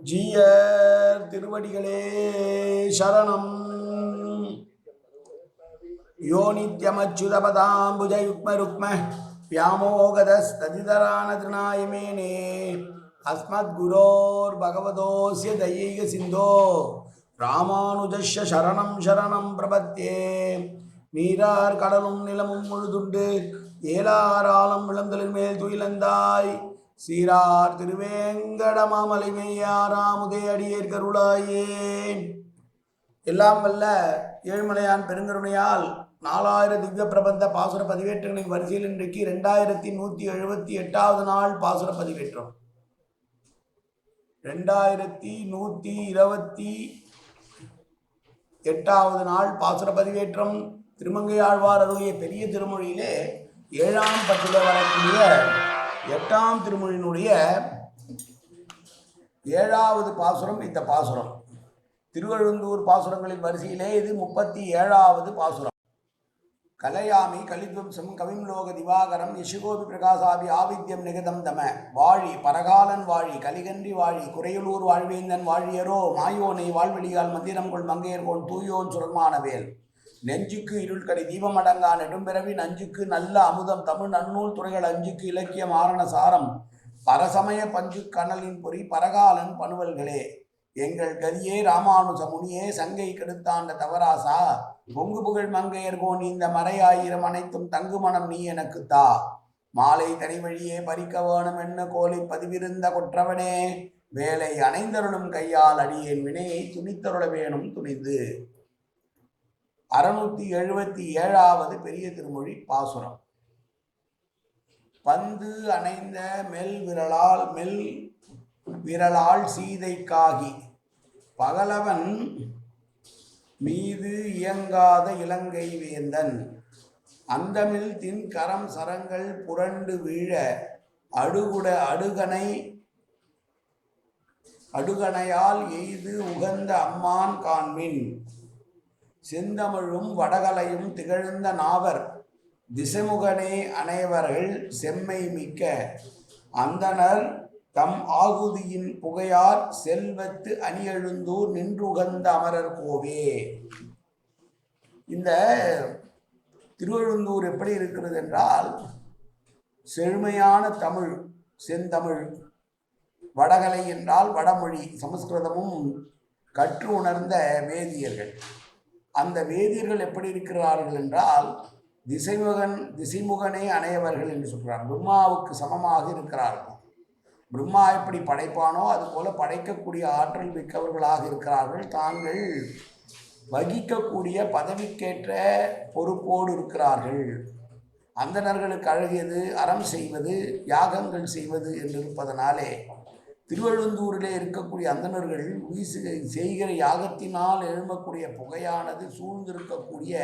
ஜீயர் திருவடிகளே சரணம். யோனித்யமச்சுதபதாம்புஜயுக்மருக்ம வியாமோகதஸ்ததிதரானதிருநாயமேனே அஸ்மத்குரோர் பகவதோஸ்ய தையீக சிந்தோ ராமானுஜஸ்ய சரணம் சரணம் பிரபத்தே நீரார் கடலும் நிலமும் முழுதுண்டு. ஏலாராலம் விளந்தலின் மேல் துயிலந்தாய். சீரார் திருவேங்கடமாமலை மெய்யாராமுதே அடியேர் கருளாயே எல்லாம் வல்ல ஏழுமலையான் பெருங்கருணையால் நாலாயிரம் திவ்ய பிரபந்த பாசுர பதிவேற்றங்களின் வரிசையில் இன்றைக்கு ரெண்டாயிரத்தி நூற்றி எழுபத்தி எட்டாவது நாள் பாசுர பதிவேற்றம். ரெண்டாயிரத்தி நூற்றி இருபத்தி எட்டாவது நாள் பாசுர பதிவேற்றம். திருமங்கையாழ்வார் அருளிய பெரிய திருமொழியிலே ஏழாம் பத்தில் வரக்கூடிய எட்டாம் திருமொழியினுடைய ஏழாவது பாசுரம் இந்த பாசுரம். திருவழுந்தூர் பாசுரங்களின் வரிசையிலே இது முப்பத்தி ஏழாவது பாசுரம். கலையாமி கலித்வம்சம் கவிம்லோக திவாகரம் யசுகோபி பிரகாசாபி ஆவித்யம் நிகதம் தம. வாழி பரகாலன் வாழி கலிகன்றி வாழி குறையலூர் வாழ்வேந்தன் வாழியரோ மாயோனை வாழ்வெளியால் மந்திரம் கொள் மங்கையர் மங்கையர்கோன் தூயோன் சுரமானவேல் நெஞ்சுக்கு இருள்கடை தீபமடங்கா நெடும்பிறவி நஞ்சுக்கு நல்ல அமுதம். தமிழ் நன்னூல் துறைகள் அஞ்சுக்கு இலக்கியம் ஆரண சாரம். பரசமய பஞ்சு கனலின் பொறி பரகாலன் பணுவல்களே. எங்கள் கதியே ராமானுஜ முனியே சங்கை கெடுத்தாண்ட தவராசா. பொங்கு புகழ் மங்கையர்கோன் இந்த மறையாயிரம் அனைத்தும் தங்கு மனம் நீ எனக்கு தா. மாலை தனி வழியே பறிக்க வேணும் என்ன கோலி பதிவிருந்த கொற்றவனே. வேலை அணைந்தருளும் கையால் அடியேன் வினையை துணித்தருள வேணும் துணிந்து. அறுநூத்தி எழுபத்தி ஏழாவது பெரிய திருமொழி பாசுரம். பந்து அணைந்த மெல் விரலால் மெல் விரலால் சீதைக்காகி பகலவன் மீது இயங்காத இலங்கை வேந்தன். அந்தமில் தின் கரம் சரங்கள் புரண்டு வீழ அடுகுட அடுகனை அடுகணையால் எய்து உகந்த அம்மான் காண்மின் செந்தமிழும் வடகலையும் திகழ்ந்த நாவர் திசைமுகனே அனைவர்கள் செம்மை மிக்க. அந்தணர் தம் ஆகுதியின் புகையார் செல்வத்து அணியெழுந்தூர் நின்றுகந்த அமரர் கோவே. இந்த திருவெழுந்தூர் எப்படி இருக்கிறது என்றால் செழுமையான தமிழ் செந்தமிழ் வடகலை என்றால் வடமொழி சமஸ்கிருதமும் கற்று உணர்ந்த வேதியர்கள். அந்த வேதியர்கள் எப்படி இருக்கிறார்கள் என்றால் திசைமுகன் திசைமுகனே அணையவர்கள் என்று சொல்கிறார் பிரம்மாவுக்கு சமமாக இருக்கிறார்கள். பிரம்மா எப்படி படைப்பானோ அதுபோல படைக்கக்கூடிய ஆற்றல் மிக்கவர்களாக இருக்கிறார்கள். தாங்கள் வகிக்கக்கூடிய பதவிக்கேற்ற பொறுப்போடு இருக்கிறார்கள். அந்தணர்களுக்கு அழகியது அறம் செய்வது யாகங்கள் செய்வது என்று திருவள்ளந்தூரிலே இருக்கக்கூடிய அந்தனர்கள் உயிர் செய்கிற யாகத்தினால் எழும்பக்கூடிய புகையானது சூழ்ந்திருக்கக்கூடிய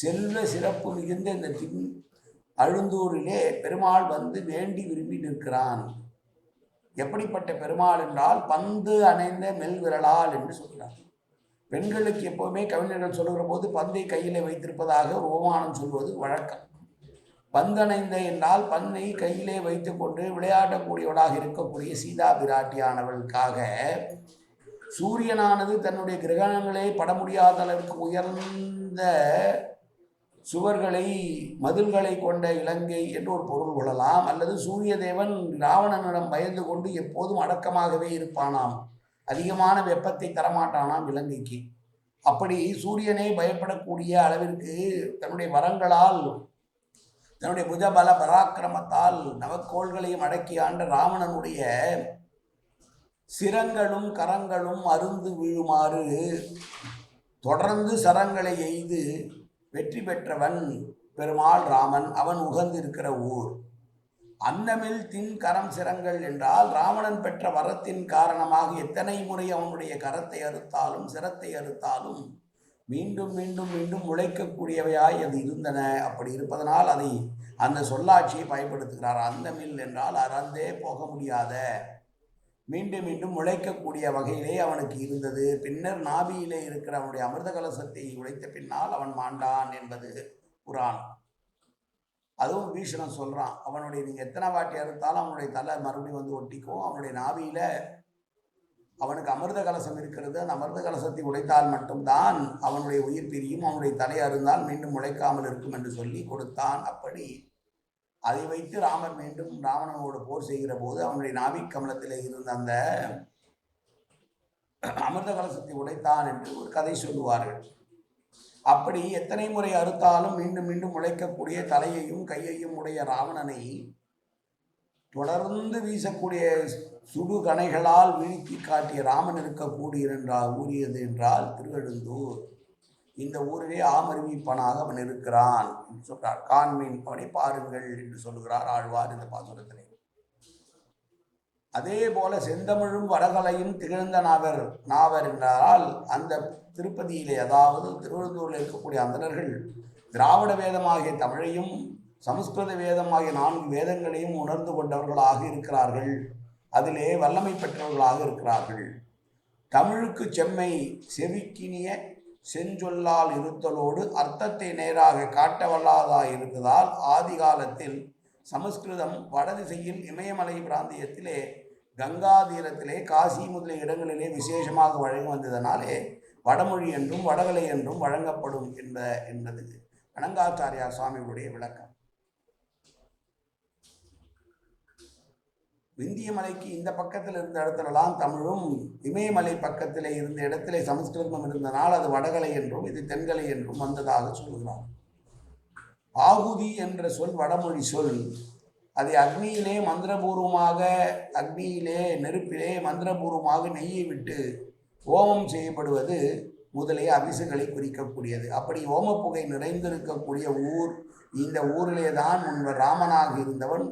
செல்வ சிறப்பு மிகுந்த இந்த தின் அழுந்தூரிலே பெருமாள் வந்து வேண்டி விரும்பி நிற்கிறான். எப்படிப்பட்ட பெருமாள் என்றால் பந்து அணைந்த மெல்விரலால் என்று சொல்கிறார். பெண்களுக்கு எப்போவுமே கவிஞர்கள் சொல்லுகிற போது பந்தை கையிலே வைத்திருப்பதாக ஒரு ஓமானம் சொல்வது வழக்கம். பந்தணைந்த என்றால் பந்தை கையிலே வைத்துக்கொண்டு விளையாடக்கூடியவளாக இருக்கக்கூடிய சீதா பிராட்டியானவளுக்காக சூரியனானது தன்னுடைய கிரகணங்களே பட முடியாத அளவுக்கு உயர்ந்த சுவர்களை மதில்களை கொண்ட இலங்கை என்று ஒரு பொருள் கொள்ளலாம். அல்லது சூரிய தேவன் ராவணனிடம் பயந்து கொண்டு எப்போதும் அடக்கமாகவே இருப்பானாம். அதிகமான வெப்பத்தை தரமாட்டானாம் இலங்கைக்கு. அப்படி சூரியனே பயப்படக்கூடிய அளவிற்கு தன்னுடைய வரங்களால் தன்னுடைய புஜபல பராக்கிரமத்தால் நவக்கோள்களையும் அடக்கி ஆண்ட ராவணனுடைய சிரங்களும் கரங்களும் அருந்து விழுமாறு தொடர்ந்து சரங்களை எய்து வெற்றி பெற்றவன் பெருமாள் ராமன். அவன் உகந்திருக்கிற ஊர். அன்னமில் தின் கரம் சிரங்கள் என்றால் ராவணன் பெற்ற வரத்தின் காரணமாக எத்தனை முறை அவனுடைய கரத்தை அறுத்தாலும் சிரத்தை அறுத்தாலும் மீண்டும் மீண்டும் மீண்டும் உழைக்கக்கூடியவையாய் அது இருந்தன. அப்படி இருப்பதனால் அதை அந்த சொல்லாட்சியை பயன்படுத்துகிறார். அந்த மில் என்றால் அறந்தே போக முடியாத. மீண்டும் மீண்டும் உழைக்கக்கூடிய வகையிலே அவனுக்கு இருந்தது. பின்னர் நாபியிலே இருக்கிற அவனுடைய அமிர்த கலசத்தை உழைத்த பின்னால் அவன் மாண்டான் என்பது புராணம். அதுவும் பீஷணன் சொல்றான். அவனுடைய நீங்க எத்தனை வாட்டி அறுத்தாலும் அவனுடைய தலை மறுபடியும் வந்து ஒட்டிக்கும். அவனுடைய நாபியில் அவனுக்கு அமிர்த கலசம் இருக்கிறது அந்த அமிர்த கலசத்தை உடைத்தால் மட்டும்தான் அவனுடைய உயிர் பிரியும் அவனுடைய தலை அருந்தால் மீண்டும் முளைக்காமல் இருக்கும் என்று சொல்லி கொடுத்தான். அப்படி அதை வைத்து ராமர் மீண்டும் ராவணனோடு போர் செய்கிற போது அவனுடைய நாவிக் கமலத்தில் இருந்த அந்த அமிர்த கலசத்தை உடைத்தான் என்று ஒரு கதை சொல்லுவார்கள். அப்படி எத்தனை முறை அறுத்தாலும் மீண்டும் மீண்டும் முளைக்கக்கூடிய தலையையும் கையையும் உடைய ராவணனை தொடர்ந்து வீசக்கூடிய சுடுகணைகளால் வீழ்த்தி காட்டிய ராமன் இருக்கக்கூடிய என்றால் ஊறியது என்றால் திருவெழுந்தூர். இந்த ஊரிலே ஆமருவிப்பனாக அவன் இருக்கிறான் என்று சொல்றார். காண்மீன் அவனை பாருங்கள் என்று சொல்லுகிறார் ஆழ்வார் இந்த பாசுரத்திலே. அதே போல செந்தமிழும் வடகலையும் திகழ்ந்த நாவர் நாவர் என்றால் அந்த திருப்பதியிலே அதாவது திருவள்ளூரில் இருக்கக்கூடிய அந்தணர்கள் திராவிட வேதமாகிய தமிழையும் சமஸ்கிருத வேதமாகிய நான்கு வேதங்களையும் உணர்ந்து கொண்டவர்களாக இருக்கிறார்கள். அதிலே வல்லமை பெற்றவர்களாக இருக்கிறார்கள். தமிழுக்கு செம்மை செவிக்கினிய செஞ்சொல்லால் இருத்தலோடு அர்த்தத்தை நேராக காட்ட வல்லாதாய் இருந்ததால் ஆதி காலத்தில் சமஸ்கிருதம் வடதிசையில் இமயமலை பிராந்தியத்திலே கங்கா தீரத்திலே காசி முதலிய இடங்களிலே விசேஷமாக வழங்கி வந்ததனாலே வடமொழி என்றும் வடகலை என்றும் வழங்கப்படும் என்ற என்பது அனங்காச்சாரியார் சுவாமிகளுடைய விளக்கம். விந்திய மலைக்கு இந்த பக்கத்தில் இருந்த இடத்துலலாம் தமிழும் இமயமலை பக்கத்தில் இருந்த இடத்திலே சமஸ்கிருதம் இருந்தனால் அது வடகலை என்றும் இது தென்கலை என்றும் வந்ததாக சொல்கிறார் ஆகுதி என்ற சொல் வடமொழி சொல். அதை அக்னியிலே மந்திரபூர்வமாக அக்னியிலே நெருப்பிலே மந்திரபூர்வமாக நெய்யை விட்டு ஓமம் செய்யப்படுவது முதலிய அபிசுகளை குறிக்கக்கூடியது. அப்படி ஓமப்புகை நிறைந்திருக்கக்கூடிய ஊர் இந்த ஊரிலே தான் முன்பர் ராமனாக இருந்தவன்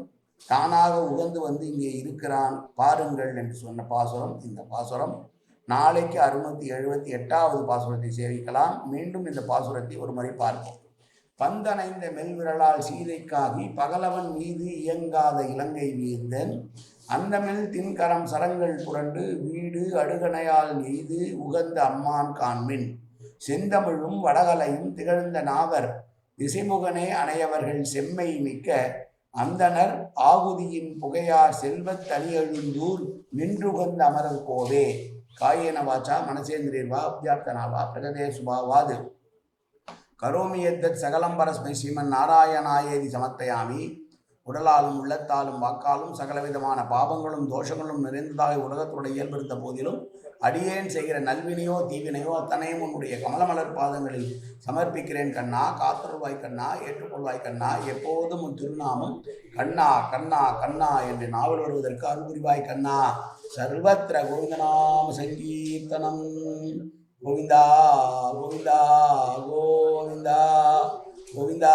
தானாக உகந்து வந்து இங்கே இருக்கிறான். பாருங்கள் என்று சொன்ன பாசுரம் இந்த பாசுரம். நாளைக்கு அறுநூத்தி எழுபத்தி எட்டாவது பாசுரத்தை சேவிக்கலாம். மீண்டும் இந்த பாசுரத்தை ஒரு முறை பார்ப்போம். பந்தனைந்த மெல்விரலால் சீதைக்காகி பகலவன் மீது இயங்காத இலங்கை வீர்ந்தன். அந்தமில் தின்கரம் சரங்கள் புரண்டு வீடு அடுகணையால் நெய்து உகந்த அம்மான் காண்மின். செந்தமிழும் வடகலையும் திகழ்ந்த நாவர். திசைமுகனே அணையவர்கள் செம்மை மிக்க அந்தனர் ஆகுதியின் புகையார் செல்வத் தனியெழுந்தூர் நின்றுகந்த அமரர் கோவே. காயேன வாச்சா மனசேந்திரியர்வா அப்தியார்த்தனாவா பிரகதே சுபாவாது. கரோமி எத்தத் ஸ்ரீமன் நாராயணாயேதி சமர்ப்பயாமி உடலாலும் உள்ளத்தாலும் வாக்காலும் சகலவிதமான பாவங்களும் தோஷங்களும் நிறைந்ததாக உலகத்துடைய இயல்பிருந்த போதிலும் அடியேன் செய்கிற நல்வினையோ தீவினையோ அத்தனையும் உன்னுடைய கமலமலர் பாதங்களில் சமர்ப்பிக்கிறேன் கண்ணா. காத்தருள்வாய் கண்ணா ஏற்றுக்கொள்வாய் கண்ணா. எப்போதும் உன் திருநாமம் கண்ணா கண்ணா கண்ணா என்று நாவல் வருவதற்கு அருள்புரிவாய் கண்ணா. சர்வத்திர கோவிந்தநாம சங்கீர்த்தனம். கோவிந்தா கோவிந்தா கோவிந்தா கோவிந்தா கோவிந்தா கோவிந்தா கோவிந்தா.